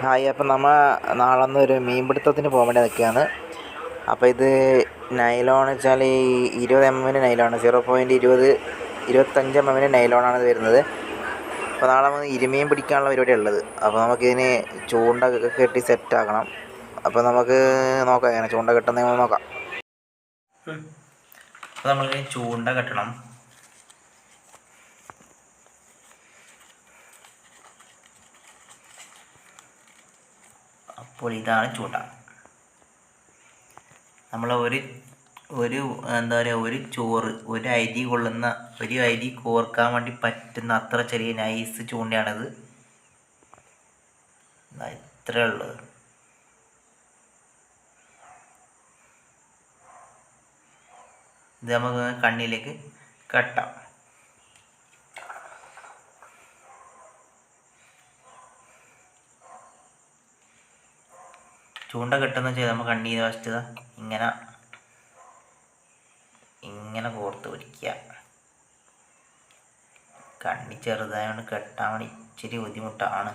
Hi അപ്പം നമ്മൾ നാളെ ഒന്ന് ഒരു മീൻപിടുത്തത്തിന് പോകാൻ വേണ്ടി നിൽക്കുകയാണ് അപ്പോൾ ഇത് നൈലോൺ വെച്ചാൽ ഈ ഇരുപത് എം എമ്മിന്റെ നൈലോണ് സീറോ പോയിന്റ് ഇരുപത് ഇരുപത്തഞ്ച് എം എമ്മിന്റെ നൈലോണാണ് വരുന്നത്. അപ്പോൾ നാളെ നമ്മൾ ഇരുമീൻ പിടിക്കാനുള്ള പരിപാടി ഉള്ളത്. അപ്പോൾ നമുക്കിതിന് ചൂണ്ട കെട്ടി സെറ്റാക്കണം അപ്പോൾ നമുക്ക് നോക്കാം എങ്ങനെ ചൂണ്ട കെട്ടുന്നത് നോക്കാം. അപ്പോൾ നമ്മൾ ചൂണ്ട കെട്ടണം. അപ്പോൾ ഇതാണ് ചൂണ്ട നമ്മൾ ഒരു ഒരു എന്താ പറയുക ഒരു ചോറ് ഒരു അരി കൊള്ളുന്ന ഒരു അരി കോർക്കാൻ വേണ്ടി പറ്റുന്ന അത്ര ചെറിയ നൈസ് ചൂണ്ടയാണിത്. ഇത്ര ഉള്ളത് ഇത് നമുക്ക് കണ്ണിലേക്ക് കെട്ടാം. ചൂണ്ട കെട്ടുന്ന ചെയ്ത് നമ്മൾ കണ്ണീര് വശത്ത് ഇങ്ങനെ ഇങ്ങനെ കോർത്ത് പിടിക്കുക. കണ്ണി ചെറുതായതുകൊണ്ട് കെട്ടാൻ വേണ്ടി ഇച്ചിരി ബുദ്ധിമുട്ടാണ്.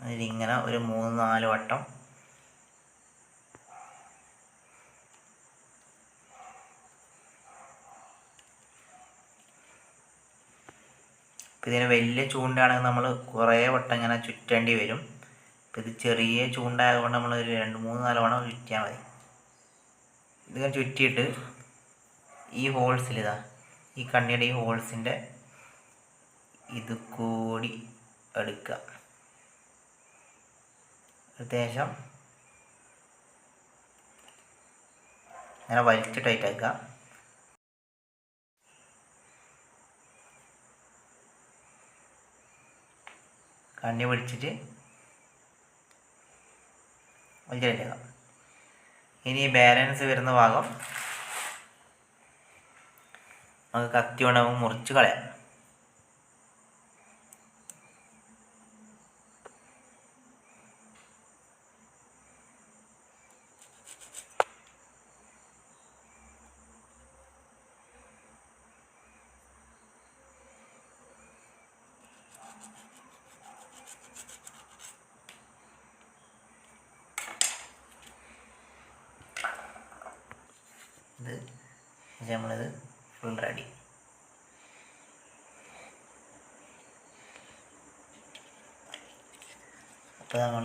അതിലിങ്ങനെ ഒരു മൂന്ന് നാല് വട്ടം ഇതിന് വലിയ ചൂണ്ടയാണെങ്കിൽ നമ്മൾ കുറേ വട്ടം ഇങ്ങനെ ചുറ്റേണ്ടി വരും. ഇത് ചെറിയ ചൂണ്ടായതുകൊണ്ട് നമ്മൾ ഒരു രണ്ട് മൂന്ന് നാല് വണ്ണം ചുറ്റിയാൽ മതി. ഇതിങ്ങനെ ചുറ്റിയിട്ട് ഈ ഹോൾസിൽ ഇതാ ഈ കണ്ണിയുടെ ഈ ഹോൾസിന്റെ ഇത് കൂടി എടുക്കുക. ഏകദേശം അങ്ങനെ വലിച്ച് ടൈറ്റ് കണ്ണി പിടിച്ചിട്ട് വലിച്ചിടുക ഇനി ബാലൻസ് വരുന്ന ഭാഗം നമുക്ക് കത്തി കൊണ്ട് മുറിച്ച് കളയാം ഇത് ഇത് നമ്മളിത് ഫുൾ റെഡി അപ്പോൾ നമ്മൾ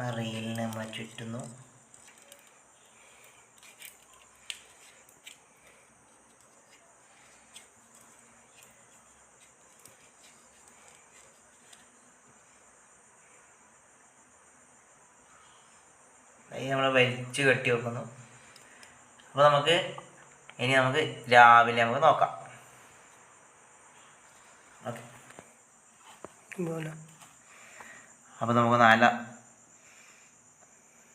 മറിയിൽ നമ്മൾ ചുറ്റുന്നു. ഈ നമ്മൾ വലിച്ച് കെട്ടി വെക്കുന്നു. അപ്പോൾ നമുക്ക് ഇനി നമുക്ക് രാവിലെ നമുക്ക് നോക്കാം. ഓക്കെ. അപ്പോൾ നമുക്ക് നാല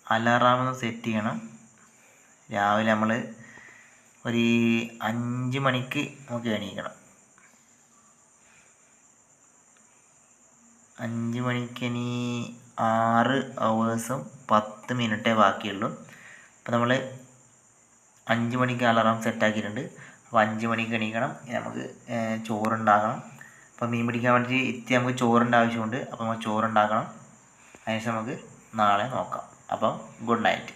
അലാറാം ഒന്ന് സെറ്റ് ചെയ്യണം. രാവിലെ നമ്മൾ ഒരു അഞ്ച് മണിക്ക് നമുക്ക് എണീക്കണം. അഞ്ച് മണിക്ക് ഇനി ആറ് അവേഴ്സും പത്ത് മിനിറ്റേ ബാക്കിയുള്ളൂ. അപ്പോൾ നമ്മൾ അഞ്ച് മണിക്ക് അലാറം സെറ്റാക്കിയിട്ടുണ്ട് അപ്പോൾ അഞ്ച് മണിക്ക് എണീക്കണം. നമുക്ക് ചോറുണ്ടാക്കണം. അപ്പോൾ മീൻ പിടിക്കാൻ വേണ്ടി ഇത്തി നമുക്ക് ചോറിന്റെ ആവശ്യമുണ്ട്. അപ്പോൾ നമുക്ക് ചോറുണ്ടാക്കണം. അതിനുശേഷം നമുക്ക് നാളെ നോക്കാം. അപ്പം ഗുഡ് നൈറ്റ്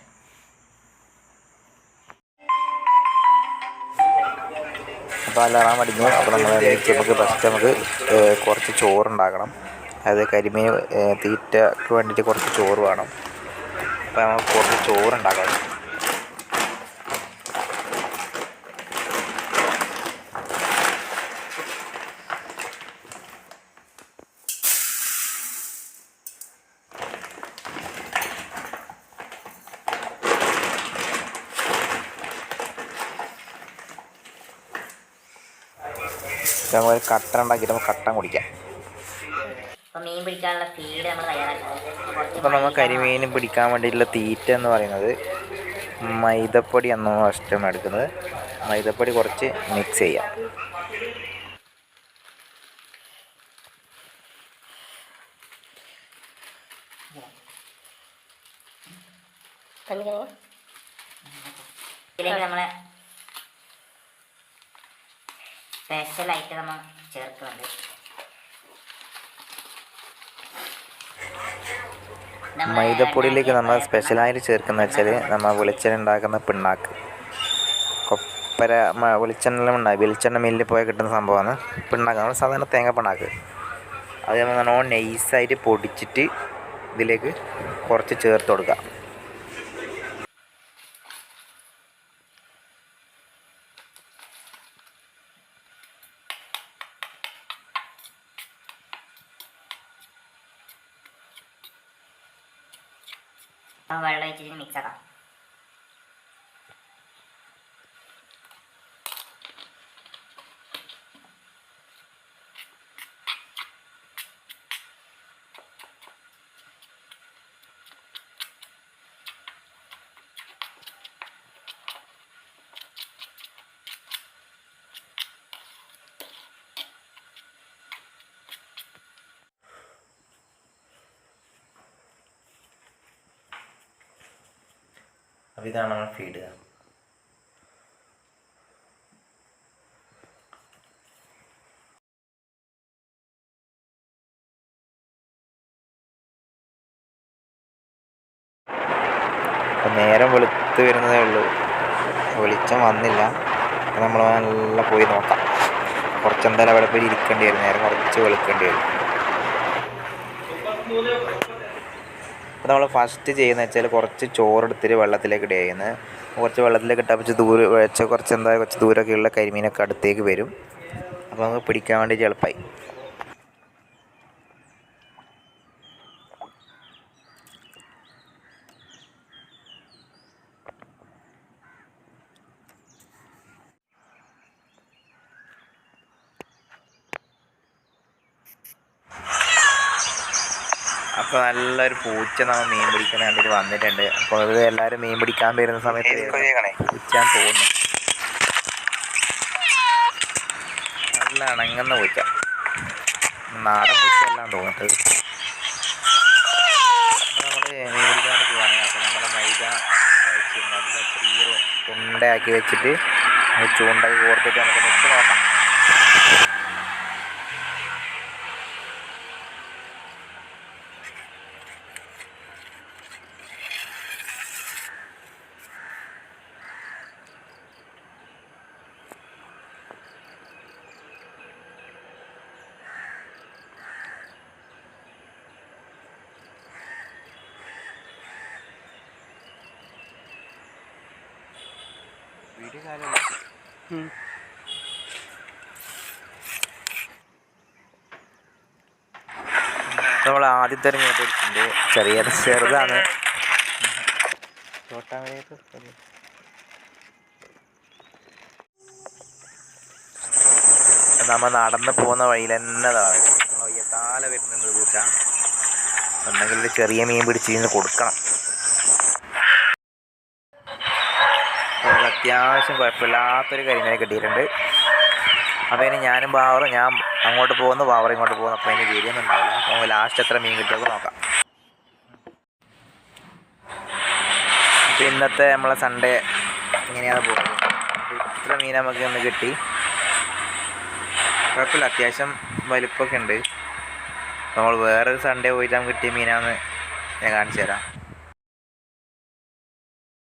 അതായത് കരിമീൻ തീറ്റയ്ക്ക് വേണ്ടിയിട്ട് കുറച്ച് ചോറ് വേണം. അപ്പോൾ നമുക്ക് കുറച്ച് ചോറുണ്ടാക്കണം ഒരു കട്ടൻ ഉണ്ടാക്കിയിട്ട് നമുക്ക് കട്ടൻ കുടിക്കാം. അപ്പോൾ മീൻ പിടിക്കാനുള്ള ഫീഡ് നമ്മൾ തയ്യാറാക്കണം അപ്പോൾ നമ്മൾ കരിമീൻ പിടിക്കാൻ വേണ്ടിയിട്ടുള്ള തീറ്റ എന്ന് പറയുന്നത് മൈദപ്പൊടി എന്നാണ് ഫസ്റ്റ് നമ്മൾ എടുക്കുന്നത്. മൈദപ്പൊടി കുറച്ച് മിക്സ് ചെയ്യാം. ഇതിലേക്ക് നമ്മളെ സ്പെഷ്യലായിട്ട് നമ്മൾ ചേർക്കുന്നുണ്ട്. മൈദപ്പൊടിയിലേക്ക് നമ്മൾ സ്പെഷ്യലായിട്ട് ചേർക്കുന്നത് വെച്ചാൽ നമ്മൾ വെളിച്ചെണ്ണ പിണ്ണാക്ക്. കൊപ്പര വെളിച്ചെണ്ണ ഉണ്ടായി. വെളിച്ചെണ്ണ മില്ലിൽ പോയാൽ കിട്ടുന്ന സംഭവമാണ് പിണ്ണാക്ക്. നമ്മൾ സാധാരണ തേങ്ങ പിണ്ണാക്ക്. അത് നമ്മൾ നല്ലോണം നൈസായിട്ട് പൊടിച്ചിട്ട് ഇതിലേക്ക് കുറച്ച് ചേർത്ത് കൊടുക്കുക. ആ വെള്ളം ഒഴിച്ചിട്ട് മിക്സ് ആക്കാം. അപ്പോൾ ഇതാണ് നമ്മൾ ഫീഡ് അപ്പം നേരം വെളുത്ത് വരുന്നതേ ഉള്ളൂ. വെളിച്ചം വന്നില്ല. അപ്പം നമ്മൾ നല്ല പോയി നോക്കാം. കുറച്ച് എന്തായാലും അവിടെ പോയി ഇരിക്കേണ്ടി വരും. നേരം കുറച്ച് വെളുക്കേണ്ടി വരും. അപ്പോൾ നമ്മൾ ഫസ്റ്റ് ചെയ്യുന്നത് വെച്ചാൽ കുറച്ച് ചോറെടുത്തിട്ട് വെള്ളത്തിലേക്ക് ഇടുക. ചെയ്യുന്നത് കുറച്ച് വെള്ളത്തിലേക്ക് ഇട്ടാൽ വെച്ച് ദൂരെ വെച്ച കുറച്ച് എന്താ കുറച്ച് ദൂരമൊക്കെയുള്ള കരിമീനൊക്കെ അടുത്തേക്ക് വരും. അപ്പോൾ നമുക്ക് പിടിക്കാൻ വേണ്ടി എളുപ്പമായി അപ്പോൾ നല്ലൊരു പൂച്ച നമ്മൾ മീൻ പിടിക്കുന്ന കണ്ടിട്ട് വന്നിട്ടുണ്ട്. അപ്പോൾ അത് എല്ലാവരും മീൻ പിടിക്കാൻ വരുന്ന സമയത്ത് പൂച്ചാൻ തോന്നുന്നു. നല്ല അണങ്ങുന്ന പൂച്ച. നാടൻ പൂച്ച എല്ലാം തോന്നിട്ട് നമ്മൾ മീൻ പിടിക്കാൻ പോവുകയാണ് അപ്പോൾ നമ്മൾ മൈദ കഴിച്ചിട്ടുണ്ട് അതിൽ ചെറിയൊരു ഉണ്ടയാക്കി വെച്ചിട്ട് അത് ഓർത്തിട്ട് കോർത്തിട്ട് നമുക്ക് നിൽക്ക് നോക്കാം. വീഡിയോ കാലം നമ്മൾ ആദ്യം തന്നെ പിടിച്ചിട്ടുണ്ട് ചെറിയ ചെറുതാണ്. നമ്മ നമ്മൾ നടന്ന് പോകുന്ന വഴിയിൽ തന്നെ താഴെ വരുന്നുണ്ട് പൂച്ച എന്തെങ്കിലും ചെറിയ മീൻ പിടിച്ച് കൊടുക്കണം അപ്പോൾ അത്യാവശ്യം കുഴപ്പമില്ലാത്തൊരു കരിമീനെ കിട്ടിയിട്ടുണ്ട്. അപ്പോൾ ഇനി ഞാനും ബാവറും ഞാൻ അങ്ങോട്ട് പോകുന്നു ബാവർ ഇങ്ങോട്ട് പോകുന്നു. അപ്പോൾ ഇനി വീഡിയോ ഉണ്ടാവില്ല. അപ്പോൾ ലാസ്റ്റ് എത്ര മീൻ കിട്ടിയത് നോക്കാം. അപ്പോൾ ഇന്നത്തെ നമ്മളെ സൺഡേ ഇങ്ങനെയാണ് പോകുന്നത്. ഇത്ര മീൻ നമുക്ക് ഇന്ന് കിട്ടി. കുഴപ്പമില്ല അത്യാവശ്യം വലിപ്പമൊക്കെ ഉണ്ട്. നമ്മൾ വേറൊരു സൺഡേ പോയിട്ട് നമുക്ക് കിട്ടിയ മീനാണെന്ന് ഞാൻ കാണിച്ചു തരാം